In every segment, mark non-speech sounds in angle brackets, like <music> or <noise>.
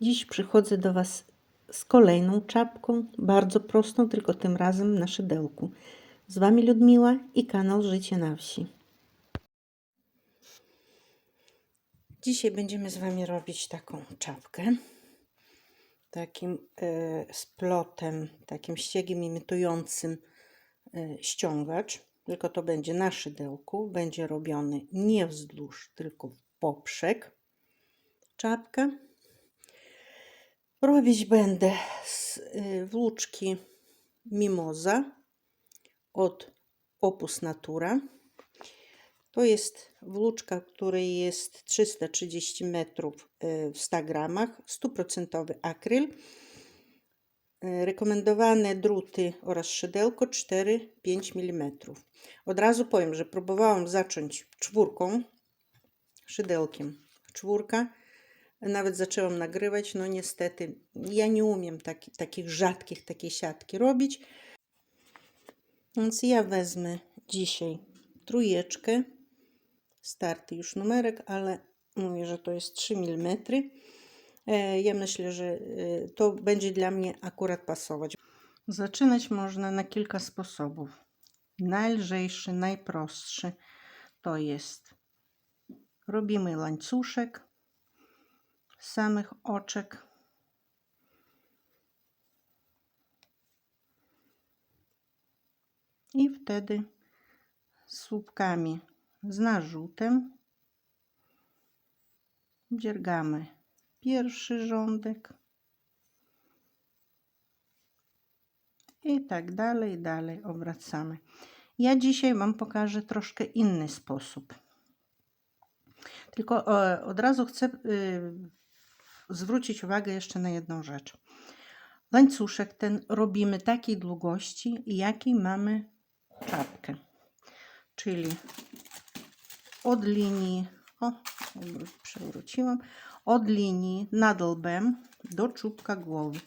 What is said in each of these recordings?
Dziś przychodzę do Was z kolejną czapką, bardzo prostą, tylko tym razem na szydełku. Z Wami Ludmiła i kanał Życie na Wsi. Dzisiaj będziemy z Wami robić taką czapkę. Takim e, splotem, takim ściegiem imitującym e, ściągacz. Tylko to będzie na szydełku. Będzie robiony nie wzdłuż, tylko w poprzek. Czapka. Robić będę z y, włóczki Mimoza od Opus Natura. To jest włóczka, której jest 330 metrów y, w 100 gramach, 100% akryl. Y, Rekomendowane druty oraz szydełko 4-5 mm. Od razu powiem, że próbowałam zacząć czwórką, szydełkiem. Czwórka nawet zaczęłam nagrywać, no niestety ja nie umiem taki, takich rzadkich takiej siatki robić. Więc ja wezmę dzisiaj trójeczkę, starty już numerek, ale mówię, że to jest 3 mm. E, Ja myślę, że e, to będzie dla mnie akurat pasować. Zaczynać można na kilka sposobów. Najlżejszy, najprostszy to jest robimy łańcuszek, samych oczek. I wtedy słupkami z narzutem dziergamy pierwszy rządek i tak dalej, dalej obracamy. Ja dzisiaj Wam pokażę troszkę inny sposób. Tylko e, od razu chcę y, zwrócić uwagę jeszcze na jedną rzecz. Łańcuszek ten robimy takiej długości, jakiej mamy czapkę. Czyli od linii, o, przewróciłam, od linii nad lbem do czubka głowy.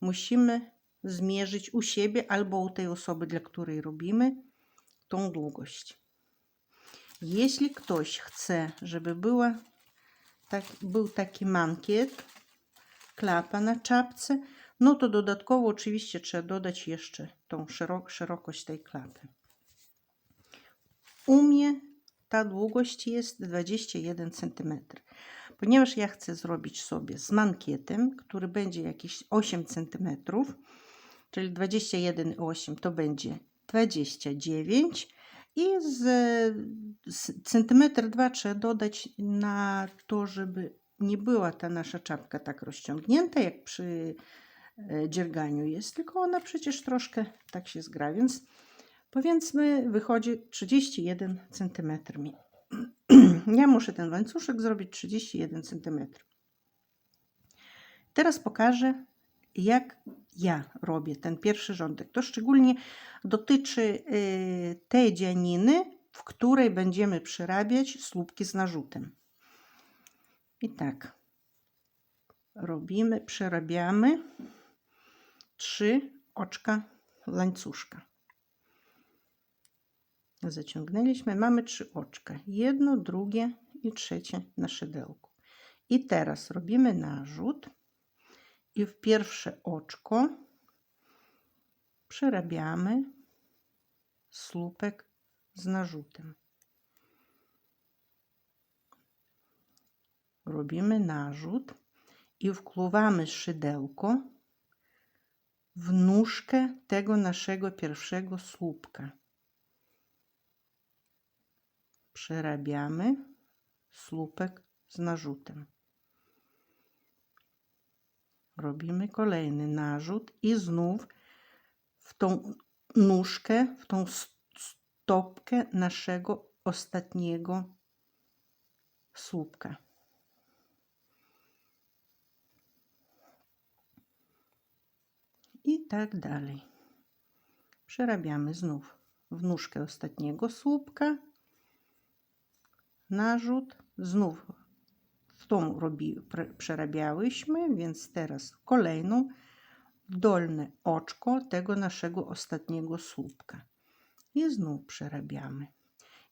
Musimy zmierzyć u siebie albo u tej osoby, dla której robimy, tą długość. Jeśli ktoś chce, żeby była tak, był taki mankiet, klapa na czapce, no to dodatkowo oczywiście trzeba dodać jeszcze tą szerok szerokość tej klapy. U mnie ta długość jest 21 cm. Ponieważ ja chcę zrobić sobie z mankietem, który będzie jakieś 8 cm, czyli 21,8 to będzie 29 i z, centymetr dwa trzeba dodać na to, żeby nie była ta nasza czapka tak rozciągnięta, jak przy e, dzierganiu jest, tylko ona przecież troszkę tak się zgra, więc powiedzmy wychodzi 31 cm. <clears throat> Ja muszę ten łańcuszek zrobić 31 cm. Teraz pokażę, jak ja robię ten pierwszy rządek. To szczególnie dotyczy y, tej dzianiny, w której będziemy przerabiać słupki z narzutem. I tak robimy, przerabiamy trzy oczka łańcuszka. Zaciągnęliśmy, mamy trzy oczka. Jedno, drugie i trzecie na szydełku. I teraz robimy narzut i w pierwsze oczko przerabiamy słupek z narzutem. Robimy narzut i wkluwamy szydełko w nóżkę tego naszego pierwszego słupka. Przerabiamy słupek z narzutem. Robimy kolejny narzut i znów w tą nóżkę, w tą stopkę naszego ostatniego słupka. I tak dalej. Przerabiamy znów w nóżkę ostatniego słupka, narzut, znów tą robi, przerabiałyśmy, więc teraz kolejną w dolne oczko tego naszego ostatniego słupka. I znów przerabiamy.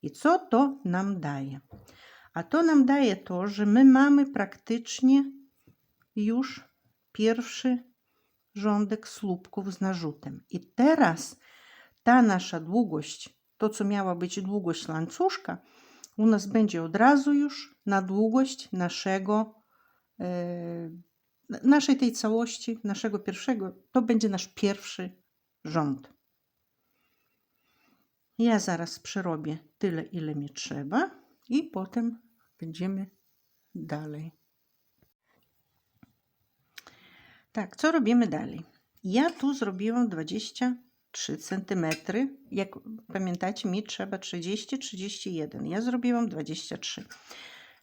I co to nam daje? A to nam daje to, że my mamy praktycznie już pierwszy rządek słupków z narzutem. I teraz ta nasza długość, to co miała być długość łańcuszka, u nas będzie od razu już na długość naszego, e, naszej tej całości, naszego pierwszego, to będzie nasz pierwszy rząd. Ja zaraz przerobię tyle, ile mi trzeba i potem będziemy dalej. Tak, co robimy dalej? Ja tu zrobiłam 23 cm. Jak pamiętacie, mi trzeba 30-31. Ja zrobiłam 23.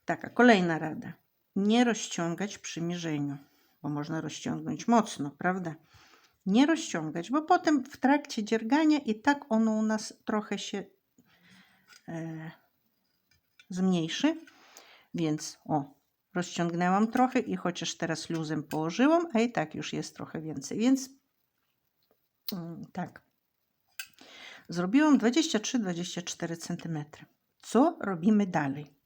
Taka kolejna rada. Nie rozciągać przy mierzeniu, bo można rozciągnąć mocno, prawda? Nie rozciągać, bo potem w trakcie dziergania i tak ono u nas trochę się e, zmniejszy. Więc o, rozciągnęłam trochę i chociaż teraz luzem położyłam, a i tak już jest trochę więcej, więc mm, tak. Zrobiłam 23-24 cm. Co robimy dalej?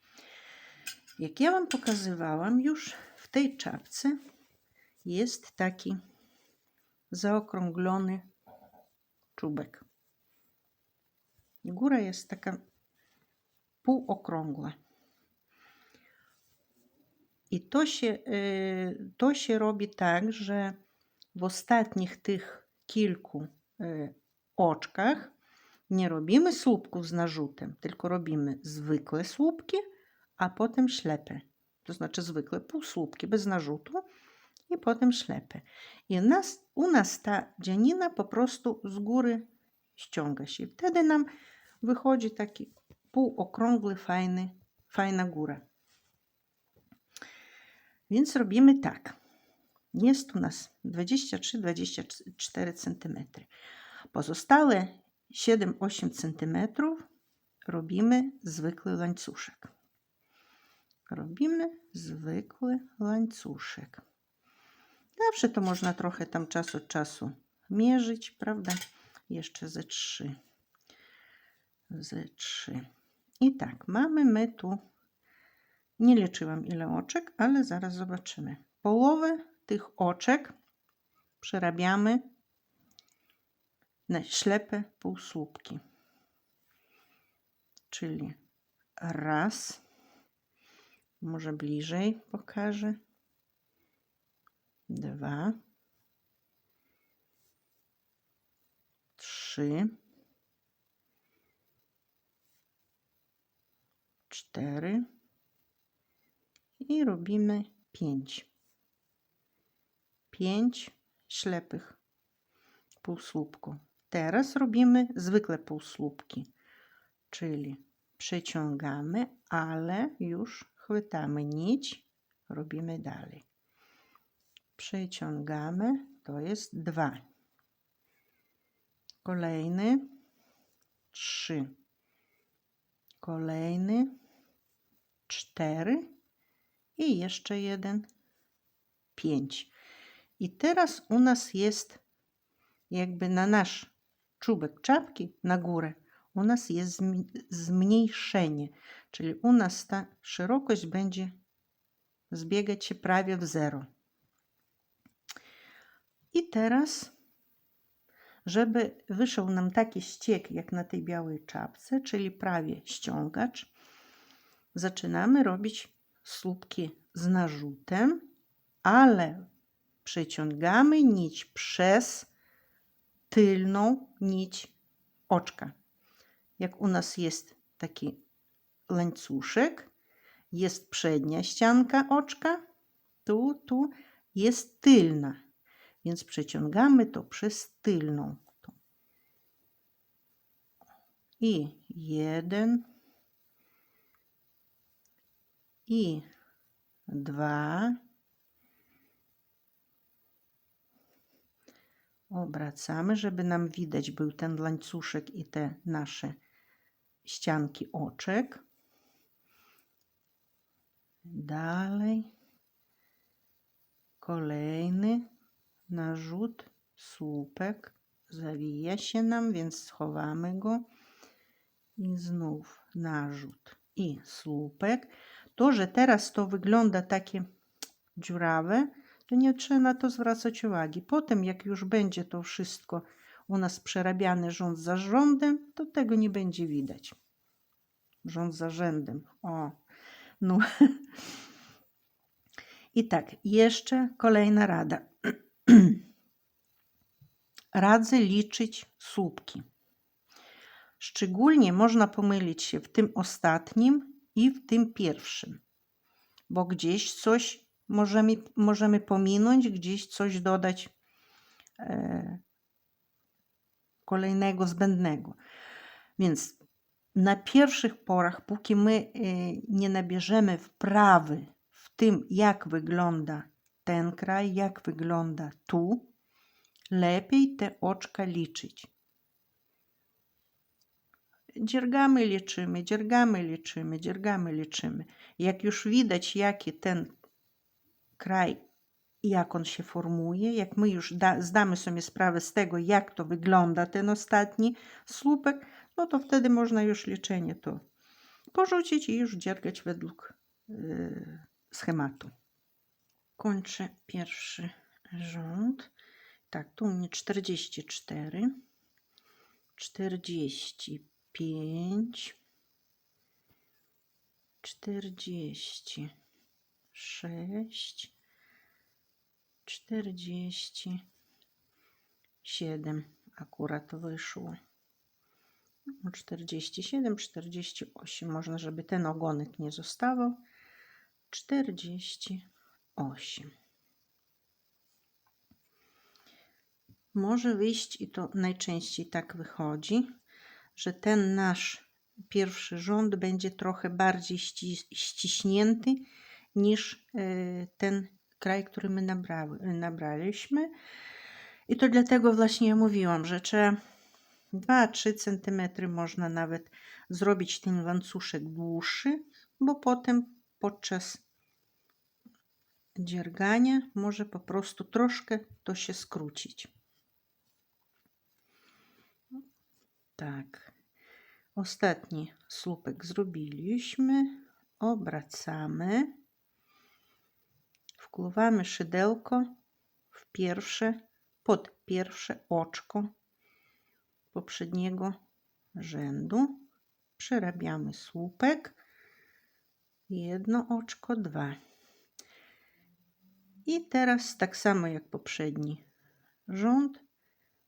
Jak ja Wam pokazywałam już w tej czapce jest taki zaokrąglony czubek. Góra jest taka półokrągła. I to się, y, to się robi tak, że w ostatnich tych kilku y, oczkach nie robimy słupków z narzutem, tylko robimy zwykłe słupki, a potem ślepe. To znaczy zwykłe półsłupki bez narzutu i potem ślepe. I nas, u nas ta dzianina po prostu z góry ściąga się. Wtedy nam wychodzi taki półokrągły, fajny, fajna góra. Więc robimy tak. Jest u nas 23-24 cm. Pozostałe 7-8 cm robimy zwykły łańcuszek. Robimy zwykły łańcuszek. Zawsze to można trochę tam czas od czasu mierzyć, prawda? Jeszcze ze 3. Ze 3. I tak, mamy my tu nie liczyłam ile oczek, ale zaraz zobaczymy. Połowę tych oczek przerabiamy na ślepe półsłupki. Czyli raz, może bliżej pokażę, dwa, trzy, cztery, i robimy 5. 5 ślepych półsłupków. Teraz robimy zwykłe półsłupki, czyli przeciągamy, ale już chwytamy nić, robimy dalej. Przeciągamy, to jest 2. Kolejny 3. Kolejny 4 i jeszcze jeden, pięć. I teraz u nas jest jakby na nasz czubek czapki na górę, u nas jest zmniejszenie, czyli u nas ta szerokość będzie zbiegać się prawie w zero. I teraz, żeby wyszedł nam taki ściek jak na tej białej czapce, czyli prawie ściągacz, zaczynamy robić słupki z narzutem, ale przeciągamy nić przez tylną nić oczka. Jak u nas jest taki łańcuszek, jest przednia ścianka oczka, tu, tu jest tylna, więc przeciągamy to przez tylną. I jeden, i dwa. Obracamy, żeby nam widać był ten łańcuszek i te nasze ścianki oczek. Dalej. Kolejny narzut, słupek. Zawija się nam, więc schowamy go. I znów narzut i słupek. To, że teraz to wygląda takie dziurawe, To nie trzeba na to zwracać uwagi. Potem, jak już będzie to wszystko u nas przerabiany rząd za rządem, to tego nie będzie widać. Rząd za rzędem. O, no. I tak, jeszcze kolejna rada. <clears throat> Radzę liczyć słupki. Szczególnie można pomylić się w tym ostatnim i w tym pierwszym, bo gdzieś coś możemy, możemy pominąć, gdzieś coś dodać e, kolejnego zbędnego. Więc na pierwszych porach, póki my e, nie nabierzemy wprawy w tym, jak wygląda ten kraj, jak wygląda tu, lepiej te oczka liczyć. Dziergamy, liczymy, dziergamy, liczymy, dziergamy, liczymy. Jak już widać, jaki ten kraj, jak on się formuje, jak my już da, zdamy sobie sprawę z tego, jak to wygląda ten ostatni słupek, no to wtedy można już liczenie to porzucić i już dziergać według yy, schematu. Kończę pierwszy rząd. Tak, tu mnie 44, 45, 46, 47 akurat wyszło. No, 47, 48. Można, żeby ten ogonek nie zostawał. 48. Może wyjść, i to najczęściej tak wychodzi, że ten nasz pierwszy rząd będzie trochę bardziej ści ściśnięty niż e, ten kraj, który my nabrały, nabraliśmy. I to dlatego właśnie mówiłam, że trzeba 2-3 cm można nawet zrobić ten łańcuszek dłuższy, bo potem podczas dziergania może po prostu troszkę to się skrócić. Tak. Ostatni słupek zrobiliśmy. Obracamy. Wkłuwamy szydełko w pierwsze, pod pierwsze oczko poprzedniego rzędu. Przerabiamy słupek. Jedno oczko, dwa. I teraz tak samo jak poprzedni rząd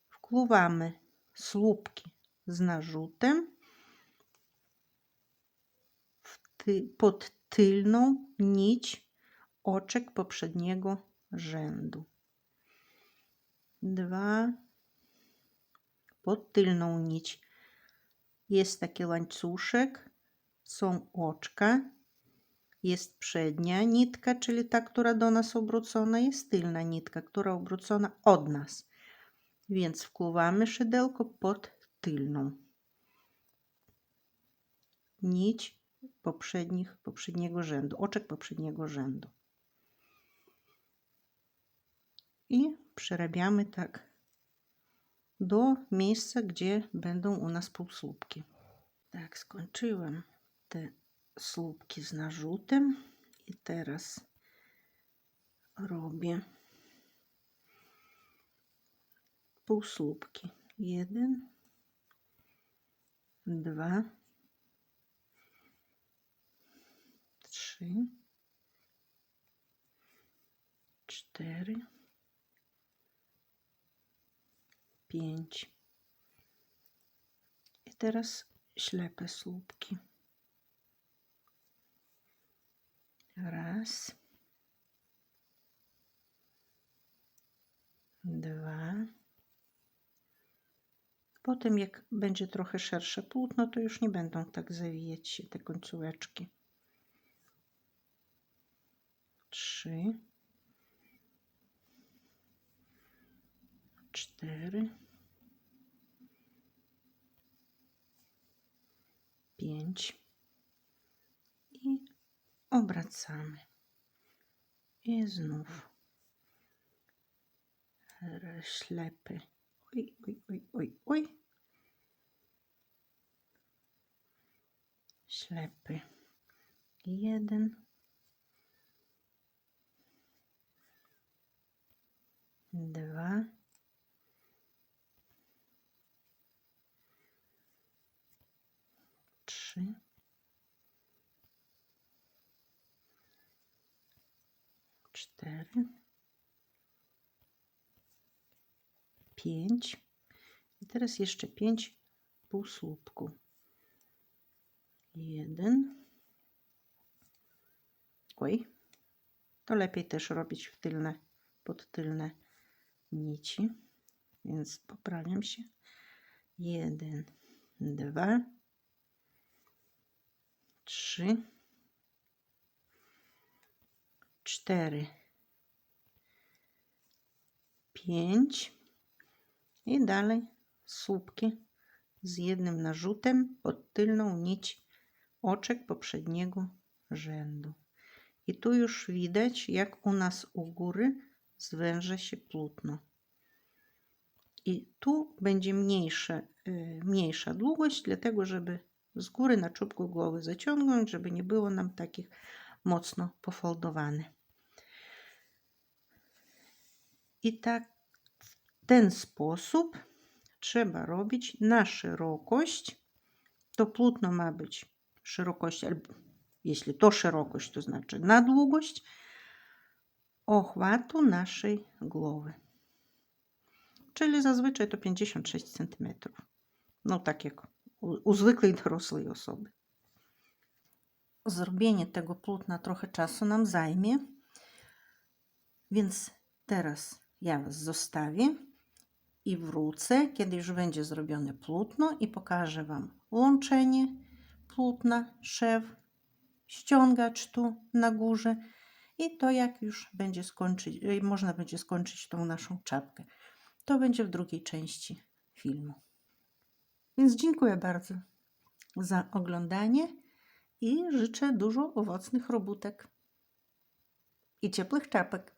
wkłuwamy słupki z narzutem ty, pod tylną nić oczek poprzedniego rzędu. Dwa pod tylną nić jest taki łańcuszek, są oczka, jest przednia nitka, czyli ta, która do nas obrócona, jest tylna nitka, która obrócona od nas. Więc wkłuwamy szydełko pod tylną nić poprzednich, poprzedniego rzędu, oczek poprzedniego rzędu. I przerabiamy tak do miejsca, gdzie będą u nas półsłupki. Tak, skończyłem te słupki z narzutem i teraz robię półsłupki. Jeden, dwa, trzy, cztery, pięć. I teraz ślepe słupki. Raz, dwa, Potem jak będzie trochę szersze płótno, to już nie będą tak zawijać się te końcóweczki. Trzy. Cztery. Pięć. I obracamy. I znów ślepy. Oj, oj, oj, oj, oj. ślepy. Jeden. dwa, trzy, cztery, pięć i teraz jeszcze pięć półsłupków. Jeden. Oj, to lepiej też robić w tylne, pod tylne nici, więc poprawiam się. Jeden, dwa, trzy, cztery, pięć i dalej słupki z jednym narzutem pod tylną nić oczek poprzedniego rzędu. I tu już widać, jak u nas u góry zwęża się płótno. I tu będzie mniejsze, y, mniejsza długość, dlatego żeby z góry na czubku głowy zaciągnąć, żeby nie było nam takich mocno pofaldowane. I tak w ten sposób trzeba robić na szerokość. To płótno ma być szerokość, albo jeśli to szerokość, to znaczy na długość ochwatu naszej głowy. Czyli zazwyczaj to 56 cm. No tak jak u, zwykłej dorosłej osoby. Zrobienie tego płótna trochę czasu nam zajmie, więc teraz ja Was zostawię i wrócę, kiedy już będzie zrobione płótno i pokażę Wam łączenie płótna, szef, ściągacz tu na górze i to jak już będzie skończyć, y, można będzie skończyć tą naszą czapkę. To będzie w drugiej części filmu. Więc dziękuję bardzo za oglądanie i życzę dużo owocnych robótek i ciepłych czapek.